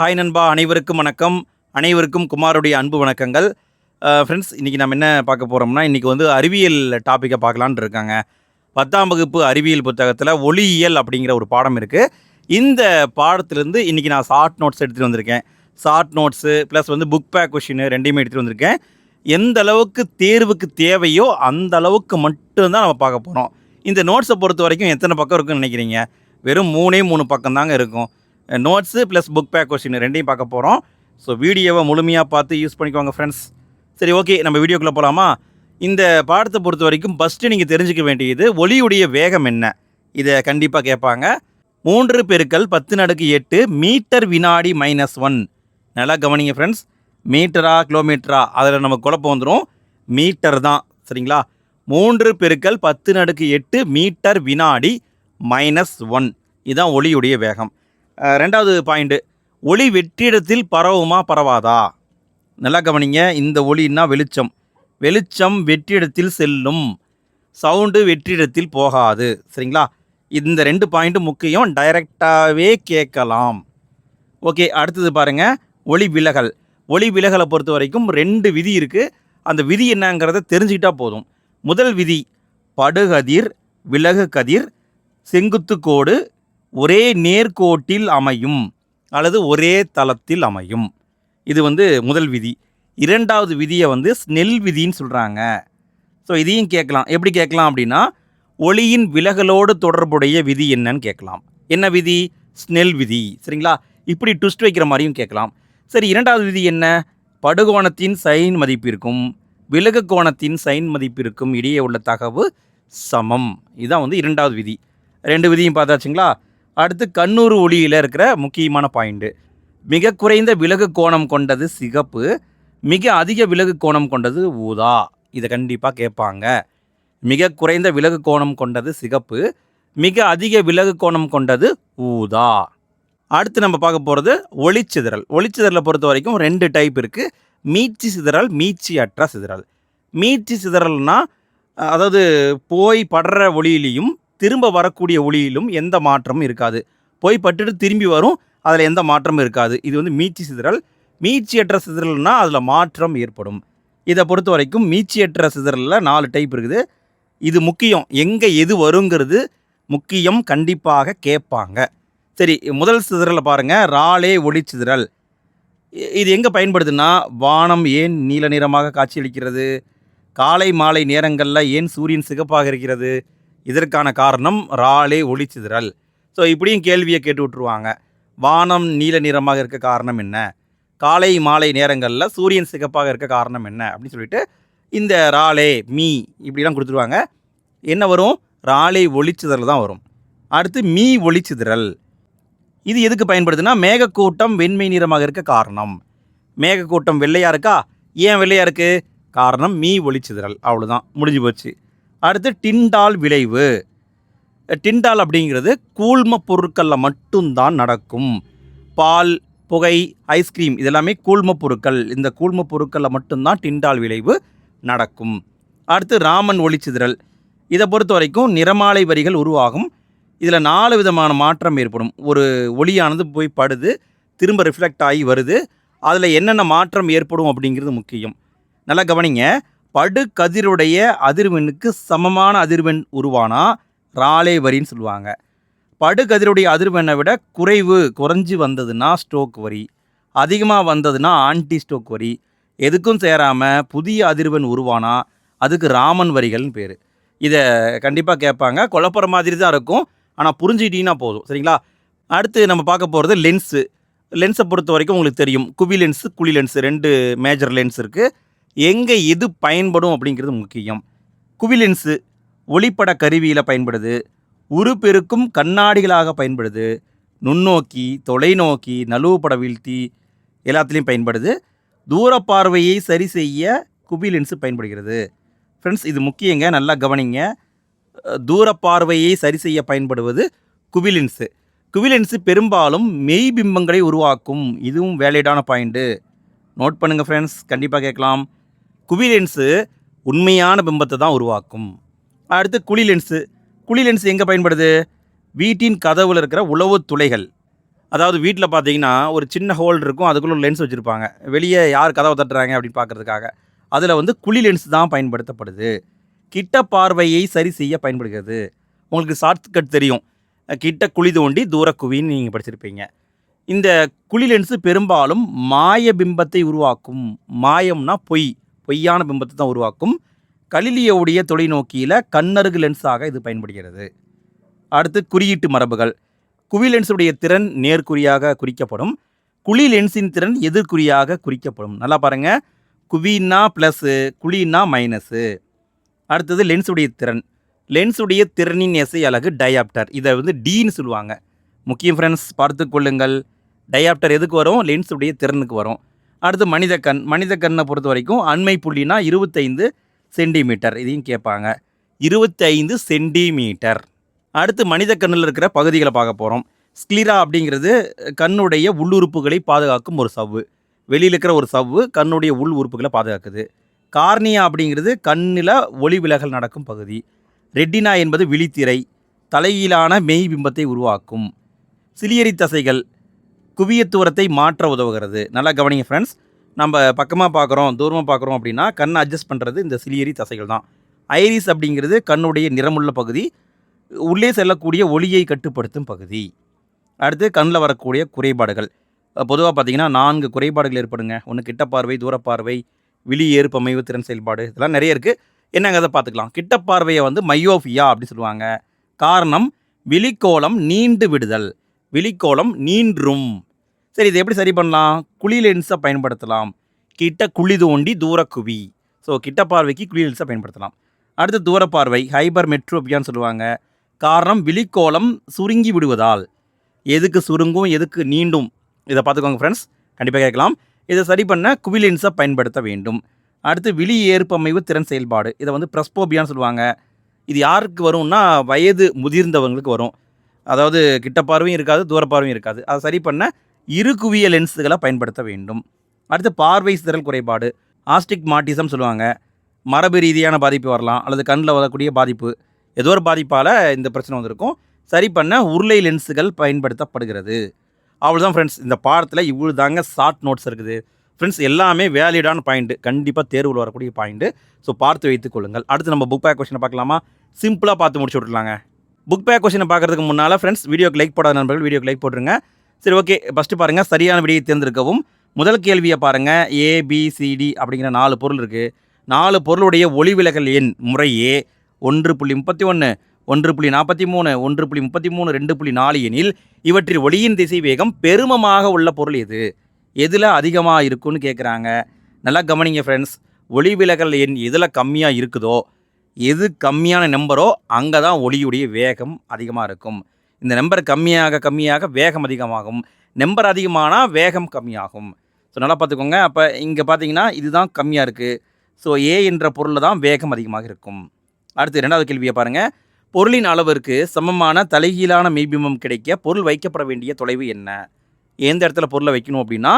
Hi நண்பா அனைவருக்கும் வணக்கம். அனைவருக்கும் குமாருடைய அன்பு வணக்கங்கள். ஃப்ரெண்ட்ஸ் இன்றைக்கி நம்ம என்ன பார்க்க போகிறோம்னா இன்றைக்கி வந்து அறிவியல் டாப்பிக்கை பார்க்கலான் இருக்காங்க. பத்தாம் வகுப்பு அறிவியல் புத்தகத்தில் ஒளியியல் அப்படிங்கிற ஒரு பாடம் இருக்குது இந்த பாடத்திலேருந்து இன்றைக்கி நான் ஷார்ட் நோட்ஸ் எடுத்துகிட்டு வந்திருக்கேன். ஷார்ட் நோட்ஸு ப்ளஸ் வந்து புக் பேக் கொஷின் ரெண்டையுமே எடுத்துகிட்டு வந்திருக்கேன். எந்த அளவுக்கு தேர்வுக்கு தேவையோ அந்த அளவுக்கு மட்டும்தான் நம்ம பார்க்க போகிறோம் இந்த நோட்ஸை பொறுத்த வரைக்கும் எத்தனை பக்கம் இருக்குன்னு நினைக்கிறீங்க? வெறும் மூணே மூணு பக்கம் தாங்க இருக்கும். Notes plus book back question ரெண்டையும் பார்க்க போகிறோம் ஸோ வீடியோவை முழுமையாக பார்த்து யூஸ் பண்ணிக்கோங்க ஃப்ரெண்ட்ஸ் சரி ஓகே நம்ம வீடியோக்குள்ளே போகலாமா இந்த பாடத்தை பொறுத்த வரைக்கும் ஃபஸ்ட்டு நீங்கள் தெரிஞ்சுக்க வேண்டியது ஒளியுடைய வேகம் என்ன? இதை கண்டிப்பாக கேட்பாங்க. மூன்று பெருக்கள் பத்து நடுக்கு எட்டு மீட்டர் வினாடி மைனஸ் ஒன் நல்லா கவனிங்க ஃப்ரெண்ட்ஸ் மீட்டரா கிலோமீட்டரா அதில் நமக்கு குழப்பம் வந்துடும் மீட்டர் தான் சரிங்களா? மூன்று பெருக்கள் பத்து நடுக்கு எட்டு மீட்டர் வினாடி மைனஸ் ஒன் இதுதான் ஒளியுடைய வேகம். ரெண்டாவது பாயிண்ட்டு ஒளி வெற்றிடத்தில் பரவுமா பரவாதா? நல்லா கவனிங்க இந்த ஒளின்னா வெளிச்சம். வெளிச்சம் வெற்றிடத்தில் செல்லும். சவுண்டு வெற்றிடத்தில் போகாது. சரிங்களா? இந்த ரெண்டு பாயிண்ட்டும் முக்கியம். டைரெக்டாகவே கேட்கலாம். ஓகே அடுத்தது பாருங்கள் ஒளி விலகல். ஒளி விலகலை பொறுத்த வரைக்கும் ரெண்டு விதி இருக்குது அந்த விதி என்னங்கிறத தெரிஞ்சுக்கிட்டா போதும். முதல் விதி படுகதிர் விலகு கதிர் செங்குத்து கோடு ஒரே நேர்கோட்டில் அமையும் அல்லது ஒரே தளத்தில் அமையும். இது வந்து முதல் விதி. இரண்டாவது விதியை வந்து ஸ்னெல் விதின்னு சொல்கிறாங்க ஸோ இதையும் கேட்கலாம். எப்படி கேட்கலாம் அப்படின்னா ஒளியின் விலகலோடு தொடர்புடைய விதி என்னன்னு கேட்கலாம். என்ன விதி? ஸ்னெல் விதி. சரிங்களா? இப்படி ட்விஸ்ட் வைக்கிற மாதிரியும் கேட்கலாம். சரி இரண்டாவது விதி என்ன? படுகோணத்தின் சைன் மதிப்பிற்கும் விலகு கோணத்தின் சைன் மதிப்பிற்கும் இடையே உள்ள தகவு சமம். இதுதான் வந்து இரண்டாவது விதி. ரெண்டு விதியும் பார்த்தாச்சுங்களா? அடுத்து கண்ணூர் ஒளியில் இருக்கிற முக்கியமான பாயிண்ட்டு மிக குறைந்த விலகு கோணம் கொண்டது சிகப்பு மிக அதிக விலகு கோணம் கொண்டது ஊதா. இதை கண்டிப்பாக கேட்பாங்க. மிக குறைந்த விலகு கோணம் கொண்டது சிகப்பு மிக அதிக விலகு கோணம் கொண்டது ஊதா. அடுத்து நம்ம பார்க்க போகிறது ஒளிச்சிதறல். ஒளிச்சிதறலை பொறுத்த வரைக்கும் ரெண்டு டைப் இருக்குது மீட்சி சிதறல் மீட்சி அற்ற சிதறல். மீட்சி சிதறல்னால் அதாவது போய் படுற ஒளியிலையும் திரும்ப வரக்கூடிய ஒளியிலும் எந்த மாற்றமும் இருக்காது. போய் பட்டுட்டு திரும்பி வரும் அதில் எந்த மாற்றமும் இருக்காது. இது வந்து மீச்சி சிதறல். மீச்சியற்ற சிதறல்னா அதில் மாற்றம் ஏற்படும். இதை பொறுத்த வரைக்கும் மீச்சியற்ற சிதறலில் நாலு டைப் இருக்குது. இது முக்கியம். எங்கே எது வருங்கிறது முக்கியம் கண்டிப்பாக கேட்பாங்க. சரி முதல் சிதறலை பாருங்கள் ராலே ஒளி சிதறல். இது எங்கே பயன்படுதுன்னா வானம் ஏன் நீல நிறமாக காட்சியளிக்கிறது? காலை மாலை நேரங்களில் ஏன் சூரியன் சிகப்பாக இருக்கிறது? இதற்கான காரணம் ராலே ஒளிச்சிதறல். ஸோ இப்படியும் கேள்வியை கேட்டு விட்ருவாங்க வானம் நீல நிறமாக இருக்க காரணம் என்ன? காலை மாலை நேரங்களில் சூரியன் சிகப்பாக இருக்க காரணம் என்ன? அப்படின்னு சொல்லிட்டு இந்த ராலே மீ இப்படிலாம் கொடுத்துருவாங்க. என்ன வரும்? ராலே ஒளிச்சிதறல் தான் வரும். அடுத்து மீ ஒளிச்சிதறல். இது எதுக்கு பயன்படுதுன்னா மேகக்கூட்டம் வெண்மை நிறமாக இருக்க காரணம். மேகக்கூட்டம் வெள்ளையாக இருக்கா? ஏன் வெள்ளையாக இருக்குது காரணம் மீ ஒளிச்சிதறல். அவ்வளோதான் முடிஞ்சு போச்சு. அடுத்து டிண்டால் விளைவு. டிண்டால் அப்படிங்கிறது கூழ்ம பொருட்களில் மட்டும்தான் நடக்கும். பால் புகை ஐஸ்கிரீம் இதெல்லாமே கூழ்ம பொருட்கள். இந்த கூழ்ம பொருட்களில் மட்டும்தான் டிண்டால் விளைவு நடக்கும். அடுத்து ராமன் ஒளிச்சிதறல். இதை பொறுத்த வரைக்கும் நிறமாலை வரிகள் உருவாகும். இதில் நாலு விதமான மாற்றம் ஏற்படும். ஒரு ஒளியானது போய் படுது திரும்ப ரிஃப்ளெக்ட் ஆகி வருது. அதில் என்னென்ன மாற்றம் ஏற்படும் அப்படிங்கிறது முக்கியம். நல்லா கவனிங்க. படுகதிருடைய அதிர்வெண்ணுக்கு சமமான அதிர்வெண் உருவானா? ராலே வரின்னு சொல்லுவாங்க. படுகதிருடைய அதிர்வெண்ணை விட குறைவு குறைஞ்சி வந்ததுன்னா ஸ்ட்ரோக் வரி. அதிகமாக வந்ததுன்னா ஆன்டி ஸ்ட்ரோக் வரி. எதுக்கும் சேராமல் புதிய அதிர்வெண் உருவானா? அதுக்கு ராமன் வரிகள்னு பேர். இதை கண்டிப்பாக கேட்பாங்க. குழப்புற மாதிரி தான் இருக்கும். ஆனால் புரிஞ்சுக்கிட்டிங்கன்னா போதும். சரிங்களா? அடுத்து நம்ம பார்க்க போகிறது லென்ஸு லென்ஸை பொறுத்த வரைக்கும் உங்களுக்கு தெரியும். குவி லென்ஸு குழி லென்ஸு ரெண்டு மேஜர் லென்ஸ் இருக்குது எங்கே எது பயன்படும் அப்படிங்கிறது முக்கியம். குவிலின்ஸு ஒளிப்பட கருவியில் பயன்படுது. உருப்பெருக்கும் கண்ணாடிகளாக பயன்படுது. நுண்ணோக்கி தொலைநோக்கி நழுவுப்பட வீழ்த்தி எல்லாத்துலேயும் பயன்படுது. தூர பார்வையை சரி செய்ய குவிலின்ஸு பயன்படுகிறது. ஃப்ரெண்ட்ஸ் இது முக்கியங்க நல்லா கவனிங்க. தூரப்பார்வையை தூர பார்வையை சரி செய்ய பயன்படுவது குவிலின்ஸு குவிலின்ஸு பெரும்பாலும் மெய் பிம்பங்களை உருவாக்கும். இதுவும் வேலிடான பாயிண்ட்டு நோட் பண்ணுங்கள் ஃப்ரெண்ட்ஸ் கண்டிப்பாக கேட்கலாம். குவி லென்ஸு உண்மையான பிம்பத்தை தான் உருவாக்கும். அடுத்து குழி லென்ஸு. குழி லென்ஸ் எங்கே பயன்படுது? வீட்டின் கதவில் இருக்கிற உளவு துளைகள். அதாவது வீட்டில் பார்த்தீங்கன்னா ஒரு சின்ன ஹோல் இருக்கும் அதுக்குள்ளே ஒரு லென்ஸ் வச்சுருப்பாங்க. வெளியே யார் கதவை தட்டுறாங்க அப்படின்னு பார்க்குறதுக்காக அதில் வந்து குழி லென்ஸ் தான் பயன்படுத்தப்படுது. கிட்ட பார்வையை சரி செய்ய பயன்படுகிறது. உங்களுக்கு ஷார்ட்கட் தெரியும். கிட்ட குழி தோண்டி தூர குவின்னு நீங்கள் படிச்சிருப்பீங்க. இந்த குழி லென்ஸு பெரும்பாலும் மாய பிம்பத்தை உருவாக்கும். மாயம்னா பொய். பொய்யான பிம்பத்தை தான் உருவாக்கும். கலிலியோடைய தொலைநோக்கியில் கண்ணருகு லென்ஸாக இது பயன்படுகிறது. அடுத்து குறியீட்டு மரபுகள். குவி லென்ஸுடைய திறன் நேர்குறியாக குறிக்கப்படும். குழி லென்ஸின் திறன் எதிர்குறியாக குறிக்கப்படும். நல்லா பாருங்க. குவின்னா ப்ளஸ்ஸு குழின்னா மைனஸு அடுத்தது லென்ஸுடைய திறன். லென்ஸுடைய திறனின் எசை அழகு டயாப்டர் இதை வந்து டீன்னு சொல்லுவாங்க. முக்கியம் ஃப்ரெண்ட்ஸ் பார்த்து கொள்ளுங்கள். டயாப்டர் எதுக்கு வரும்? லென்ஸுடைய திறனுக்கு வரும். அடுத்து மனித கண் மனித கண்ணை பொறுத்த வரைக்கும் அண்மை புள்ளினா இருபத்தைந்து சென்டிமீட்டர். இதையும் கேட்பாங்க. இருபத்தைந்து சென்டிமீட்டர். அடுத்து மனித கண்ணில் இருக்கிற பகுதிகளை பார்க்க போகிறோம் ஸ்க்லிரா அப்படிங்கிறது கண்ணுடைய உள்ளுறுப்புகளை பாதுகாக்கும் ஒரு சவ்வு. வெளியில் இருக்கிற ஒரு சவ்வு கண்ணுடைய உள் உறுப்புகளை பாதுகாக்குது. கார்னியா அப்படிங்கிறது கண்ணில் ஒளி விலகல் நடக்கும் பகுதி. ரெட்டினா என்பது விழித்திரை தலையிலான மெய் பிம்பத்தை உருவாக்கும். சிலியரி தசைகள் குவியத்தூரத்தை மாற்ற உதவுகிறது. நல்லா கவனிங்க ஃப்ரெண்ட்ஸ் நம்ம பக்கமாக பார்க்குறோம் தூரமாக பார்க்குறோம் அப்படின்னா கண்ணை அட்ஜஸ்ட் பண்ணுறது இந்த சிலியரி தசைகள் தான். ஐரிஸ் அப்படிங்கிறது கண்ணுடைய நிறமுள்ள பகுதி உள்ளே செல்லக்கூடிய ஒளியை கட்டுப்படுத்தும் பகுதி. அடுத்து கண்ணில் வரக்கூடிய குறைபாடுகள். பொதுவாக பார்த்தீங்கன்னா நான்கு குறைபாடுகள் ஏற்படுங்க. ஒன்று கிட்ட பார்வை தூரப்பார்வை விழி ஏற்பமைவு திறன் செயல்பாடு இதெல்லாம் நிறைய இருக்குது என்னங்க அதை பார்த்துக்கலாம். கிட்ட பார்வையை வந்து மையோஃபியா அப்படி சொல்லுவாங்க. காரணம் விழிக்கோளம் நீண்டு விடுதல். விழிக்கோளம் நீன்றும். சரி இதை எப்படி சரி பண்ணலாம்? குழி லென்ஸை பயன்படுத்தலாம். கிட்ட குழி தோண்டி தூரக்குவி ஸோ கிட்ட பார்வைக்கு குழி லென்ஸை பயன்படுத்தலாம். அடுத்து தூரப்பார்வை ஹைபர் மெட்ரோபியான்னு சொல்லுவாங்க. காரணம் விழிக்கோளம் சுருங்கி விடுவதால். எதுக்கு சுருங்கும் எதுக்கு நீண்டும்? இதை பார்த்துக்கோங்க ஃப்ரெண்ட்ஸ் கண்டிப்பாக கேட்கலாம். இதை சரி பண்ண குவி லென்ஸை பயன்படுத்த வேண்டும். அடுத்து விழி ஏற்பமைவு திறன் செயல்பாடு. இதை வந்து ப்ரெஸ்போபியான்னு சொல்லுவாங்க. இது யாருக்கு வரும்னா வயது முதிர்ந்தவங்களுக்கு வரும். அதாவது கிட்ட பார்வையும் இருக்காது தூர பார்வையும் இருக்காது. அதை சரி பண்ண இரு குவிய லென்ஸுகளை பயன்படுத்த வேண்டும். அடுத்து பார்வை சிதறல் குறைபாடு ஆஸ்டிக் மாட்டிசம் சொல்லுவாங்க. மரபு ரீதியான பாதிப்பு வரலாம் அல்லது கண்ணில் வரக்கூடிய பாதிப்பு ஏதோ ஒரு பாதிப்பால் இந்த பிரச்சனை வந்திருக்கும். சரி பண்ண உருளை லென்ஸுகள் பயன்படுத்தப்படுகிறது. அவ்வளோதான் ஃப்ரெண்ட்ஸ் இந்த பாடத்தில் இவ்வளோ தாங்க ஷார்ட் நோட்ஸ் இருக்குது. ஃப்ரெண்ட்ஸ் எல்லாமே வேலிடான பாயிண்ட்டு கண்டிப்பாக தேர்வில் வரக்கூடிய பாயிண்ட்டு ஸோ பார்த்து வைத்துக் கொள்ளுங்கள். அடுத்து நம்ம புக் பேக் கொஷனை பார்க்கலாமா? சிம்பிளாக பார்த்து முடிச்சு விட்ருலாங்க புக் பேக் கொஷினை பார்க்குறதுக்கு முன்னால் ஃப்ரெண்ட்ஸ் வீடியோக்கு லைக் போடாத நண்பர்கள் வீடியோக்கு லைக் போட்டுருங்க. சரி ஓகே ஃபஸ்ட்டு பாருங்கள் சரியான விடையை தேர்ந்தெடுக்கவும். முதல் கேள்வியை பாருங்கள் ஏபிசிடி அப்படிங்கிற நாலு பொருள் இருக்குது நாலு பொருளுடைய ஒளி விலகல் எண் முறையே ஒன்று புள்ளி முப்பத்தி ஒன்று ஒன்று புள்ளி நாற்பத்தி மூணு ஒன்று புள்ளி முப்பத்தி மூணு ரெண்டு புள்ளி நாலு எனில் இவற்றில் ஒளியின் திசை வேகம் பெருமமாக உள்ள பொருள் எது? எதில் அதிகமாக இருக்குன்னு கேட்குறாங்க நல்லா கவனிங்க ஃப்ரெண்ட்ஸ் ஒளி விலகல் எண் எதில் கம்மியாக இருக்குதோ எது கம்மியான நம்பரோ அங்கே தான் ஒளியுடைய வேகம் அதிகமாக இருக்கும். இந்த நம்பர் கம்மியாக கம்மியாக வேகம் அதிகமாகும். நம்பர் அதிகமானால் வேகம் கம்மியாகும். ஸோ நல்லா பார்த்துக்கோங்க. அப்போ இங்கே பார்த்தீங்கன்னா இதுதான் கம்மியாக இருக்குது ஸோ ஏ என்ற பொருளில் தான் வேகம் அதிகமாக இருக்கும். அடுத்து ரெண்டாவது கேள்வியை பாருங்கள் பொருளின் அளவிற்கு சமமான தலைகீழான மெய்பிம்பம் கிடைக்க பொருள் வைக்கப்பட வேண்டிய தொலைவு என்ன? எந்த இடத்துல பொருளை வைக்கணும் அப்படின்னா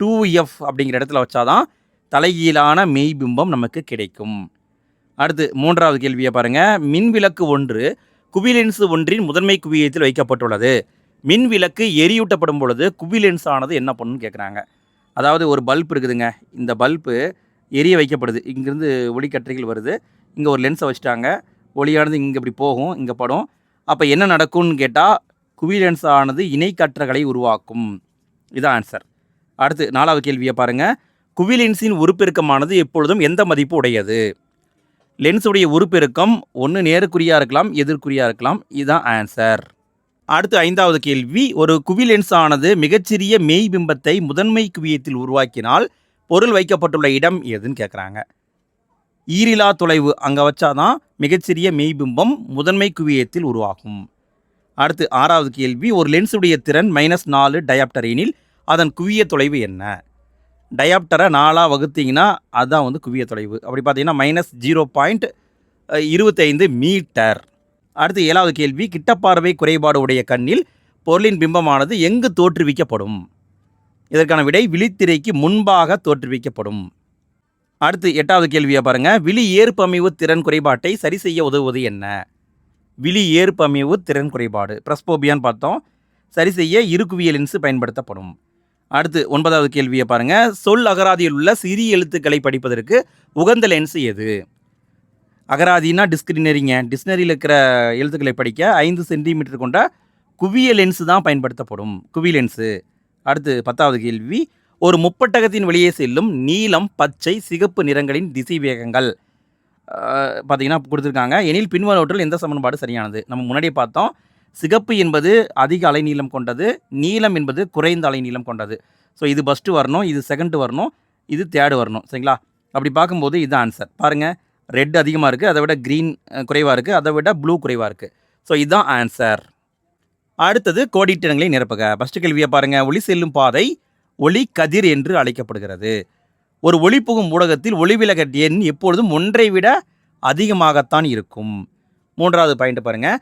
டூ எஃப் அப்படிங்கிற இடத்துல வச்சாதான் தலைகீழான மெய்பிம்பம் நமக்கு கிடைக்கும். அடுத்து மூன்றாவது கேள்வியை பாருங்கள் மின் விளக்கு ஒன்று குவிலென்ஸ் ஒன்றின் முதன்மை குவியத்தில் வைக்கப்பட்டுள்ளது. மின் விளக்கு எரியூட்டப்படும் பொழுது குவிலென்ஸ் ஆனது என்ன பண்ணுன்னு கேட்குறாங்க அதாவது ஒரு பல்ப் இருக்குதுங்க. இந்த பல்பு எரிய வைக்கப்படுது. இங்கேருந்து ஒளிக்கற்றைகள் வருது. இங்கே ஒரு லென்ஸை வச்சுட்டாங்க. ஒளியானது இங்கே இப்படி போகும் இங்கே படும். அப்போ என்ன நடக்கும்னு கேட்டால் குவிலென்ஸ் ஆனது இணைக்கற்றகளை உருவாக்கும். இதான் ஆன்சர். அடுத்து நாலாவது கேள்வியை பாருங்கள் குவிலென்ஸின் உருப்பெருக்கமானது எப்பொழுதும் எந்த மதிப்பு உடையது? லென்ஸுடைய உறுப்பெருக்கம் ஒன்று நேருக்குறியாக இருக்கலாம் எதிர்க்குறியாக இருக்கலாம். இதுதான் ஆன்சர் அடுத்து ஐந்தாவது கேள்வி. ஒரு குவி லென்ஸ் ஆனது மிகச்சிறிய மெய் பிம்பத்தை முதன்மை குவியத்தில் உருவாக்கினால் பொருள் வைக்கப்பட்டுள்ள இடம் எதுன்னு கேட்குறாங்க ஈரிலா தொலைவு அங்கே வச்சாதான் மிகச்சிறிய மெய்பிம்பம் முதன்மை குவியத்தில் உருவாகும். அடுத்து ஆறாவது கேள்வி. ஒரு லென்ஸுடைய திறன் மைனஸ் நாலு டயாப்டர் எனில் அதன் குவிய தொலைவு என்ன? டயாப்டரை நாலாக வகுத்தீங்கன்னா அதுதான் வந்து குவிய தொலைவு. அப்படி பார்த்தீங்கன்னா மைனஸ் ஜீரோ பாயிண்ட் இருபத்தைந்து மீட்டர் அடுத்து ஏழாவது கேள்வி கிட்டப்பார்வை குறைபாடு உடைய கண்ணில் பொருளின் பிம்பமானது எங்கு தோற்றுவிக்கப்படும்? இதற்கான விடை விழித்திரைக்கு முன்பாக தோற்றுவிக்கப்படும். அடுத்து எட்டாவது கேள்வியை பாருங்கள் விழி ஏற்பமைவு திறன் குறைபாட்டை சரி செய்ய உதவுவது என்ன? விழி ஏற்பமைவு திறன் குறைபாடு. ப்ரெஸ்போபியான்னு பார்த்தோம். சரி செய்ய இருக்குவியலின்ஸு பயன்படுத்தப்படும். அடுத்து ஒன்பதாவது கேள்வியை பாருங்க. சொல் அகராதியில் உள்ள சிறிய எழுத்துக்களை படிப்பதற்கு உகந்த லென்ஸ் எது? அகராதினா டிஸ்கிரினரிங்க டிஸ்னரியில் இருக்கிற எழுத்துக்களை படிக்க ஐந்து சென்டிமீட்டர் கொண்ட குவிய லென்ஸு தான் பயன்படுத்தப்படும். குவி லென்ஸு அடுத்து பத்தாவது கேள்வி. ஒரு முப்பட்டகத்தின் வெளியே செல்லும் நீலம் பச்சை சிகப்பு நிறங்களின் திசை வேகங்கள் பார்த்தீங்கன்னா கொடுத்துருக்காங்க. எனில் பின்வரவற்றில் எந்த சமன்பாடு சரியானது? நம்ம முன்னாடியே பார்த்தோம். சிகப்பு என்பது அதிக அலைநீளம் கொண்டது நீளம் என்பது குறைந்த அலைநீளம் கொண்டது. ஸோ இது ஃபஸ்ட்டு வரணும் இது செகண்டு வரணும் இது தேர்டு வரணும் சரிங்களா? அப்படி பார்க்கும்போது இது ஆன்சர் பாருங்கள் ரெட் அதிகமாக இருக்குது அதை விட க்ரீன் குறைவாக இருக்குது அதை விட ப்ளூ குறைவாக இருக்குது ஸோ இதுதான் ஆன்சர் அடுத்தது கோடிட்டிடங்களை நிரப்புக. ஃபஸ்ட்டு கேள்வியை பாருங்கள் ஒளி செல்லும் பாதை ஒளி கதிர் என்று அழைக்கப்படுகிறது. ஒரு ஒளி புகும் ஊடகத்தில் ஒளிவிலக எண் எப்பொழுதும் ஒன்றை விட அதிகமாகத்தான் இருக்கும். மூன்றாவது பாயிண்ட் பாருங்கள்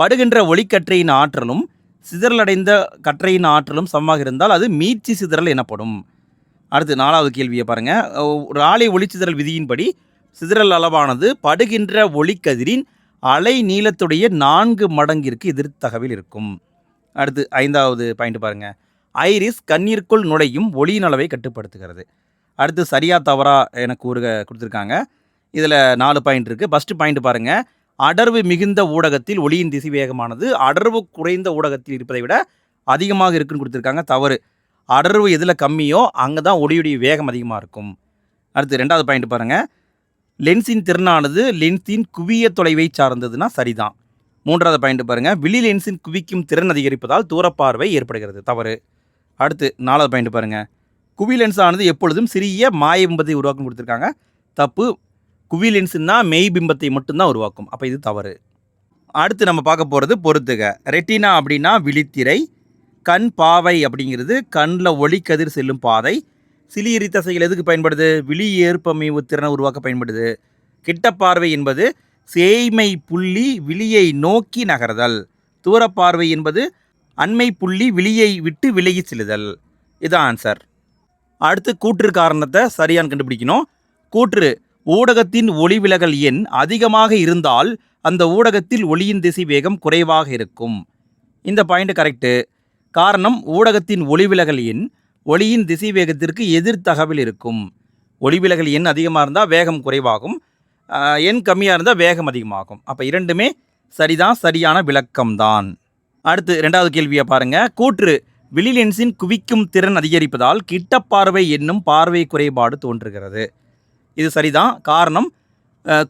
படுகின்ற ஒளிக்கற்றையின் ஆற்றலும் சிதறலடைந்த கற்றையின் ஆற்றலும் சமமாக இருந்தால் அது மீட்சி சிதறல் எனப்படும். அடுத்து நாலாவது கேள்வியை பாருங்கள் ராலி ஆலை ஒளிச்சிதறல் விதியின்படி சிதறல் அளவானது படுகின்ற ஒளிக்கதிரின் அலை நீளத்துடைய நான்கு மடங்கிற்கு எதிர்த்தகவில் இருக்கும். அடுத்து ஐந்தாவது பாயிண்ட் பாருங்கள் ஐரிஸ் கண்ணீருக்குள் நுழையும் ஒளியின் அளவை கட்டுப்படுத்துகிறது. அடுத்து சரியா தவறா என கூறுக கொடுத்துருக்காங்க. இதில் நாலு பாயிண்ட் இருக்குது ஃபஸ்ட்டு பாயிண்ட் பாருங்கள் அடர்வு மிகுந்த ஊடகத்தில் ஒளியின் திசை வேகமானது அடர்வு குறைந்த ஊடகத்தில் இருப்பதை விட அதிகமாக இருக்குன்னு கொடுத்துருக்காங்க. தவறு. அடர்வு எதில் கம்மியோ அங்கே தான் ஒளியுடைய வேகம் அதிகமாக இருக்கும். அடுத்து ரெண்டாவது பாயிண்ட் பாருங்கள் லென்ஸின் திறனானது லென்ஸின் குவிய தொலைவை சார்ந்ததுன்னா சரிதான். மூன்றாவது பாயிண்ட் பாருங்கள் விழி லென்ஸின் குவிக்கும் திறன் அதிகரிப்பதால் தூரப்பார்வை ஏற்படுகிறது. தவறு. அடுத்து நாலாவது பாயிண்ட் பாருங்கள் குவி லென்ஸ் ஆனது எப்பொழுதும் சிறிய மாய பிம்பத்தை உருவாக்கம் கொடுத்துருக்காங்க. தப்பு. குவிலின்ஸ்னா மெய்பிம்பத்தை மெய் பிம்பத்தை மட்டும்தான் உருவாக்கும். அப்போ இது தவறு. அடுத்து நம்ம பார்க்க போகிறது பொறுத்துக ரெட்டினா அப்படின்னா விழித்திரை கண் பாவை அப்படிங்கிறது கண்ணில் ஒளிக்கதிர் செல்லும் பாதை. சிலியரி தசைகள் எதுக்கு பயன்படுது? விழி ஏற்பமைவு திறனை உருவாக்க பயன்படுது. கிட்டப்பார்வை என்பது சேய்மை புள்ளி விழியை நோக்கி நகர்தல். தூரப்பார்வை என்பது அண்மை புள்ளி விழியை விட்டு விலகி செல்லுதல். இதுதான் ஆன்சர் அடுத்து கூற்று காரணத்தை சரியான்னு கண்டுபிடிக்கணும். கூற்று ஊடகத்தின் ஒளிவிலகல் எண் அதிகமாக இருந்தால் அந்த ஊடகத்தில் ஒளியின் திசை வேகம் குறைவாக இருக்கும். இந்த பாயிண்ட் கரெக்டு காரணம் ஊடகத்தின் ஒளிவிலகல் எண் ஒளியின் திசை வேகத்திற்கு எதிர்த்தகவில் இருக்கும். ஒளிவிலகல் எண் அதிகமாக இருந்தால் வேகம் குறைவாகும். எண் கம்மியாக இருந்தால் வேகம் அதிகமாகும். அப்போ இரண்டுமே சரிதான் சரியான விளக்கம்தான். அடுத்து ரெண்டாவது கேள்வியை பாருங்கள் கூற்று விழிலென்ஸின் குவிக்கும் திறன் அதிகரிப்பதால் கிட்டப்பார்வை என்னும் பார்வை குறைபாடு தோன்றுகிறது. இது சரிதான். காரணம்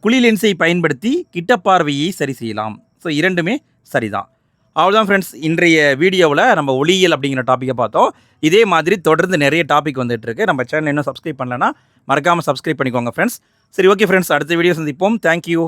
குழி லென்ஸை பயன்படுத்தி கிட்ட பார்வையை சரி செய்யலாம். ஸோ இரண்டுமே சரிதான். அவ்வளோதான் ஃப்ரெண்ட்ஸ் இன்றைய வீடியோவில் நம்ம ஒளியியல் அப்படிங்கிற டாப்பிக்கை பார்த்தோம். இதே மாதிரி தொடர்ந்து நிறைய டாபிக் வந்துட்டு இருக்கு நம்ம சேனல் இன்னும் சப்ஸ்கிரைப் பண்ணலன்னா மறக்காமல் சப்ஸ்கிரைப் பண்ணிக்கோங்க ஃப்ரெண்ட்ஸ் சரி ஓகே ஃப்ரெண்ட்ஸ் அடுத்த வீடியோ சந்திப்போம். Thank you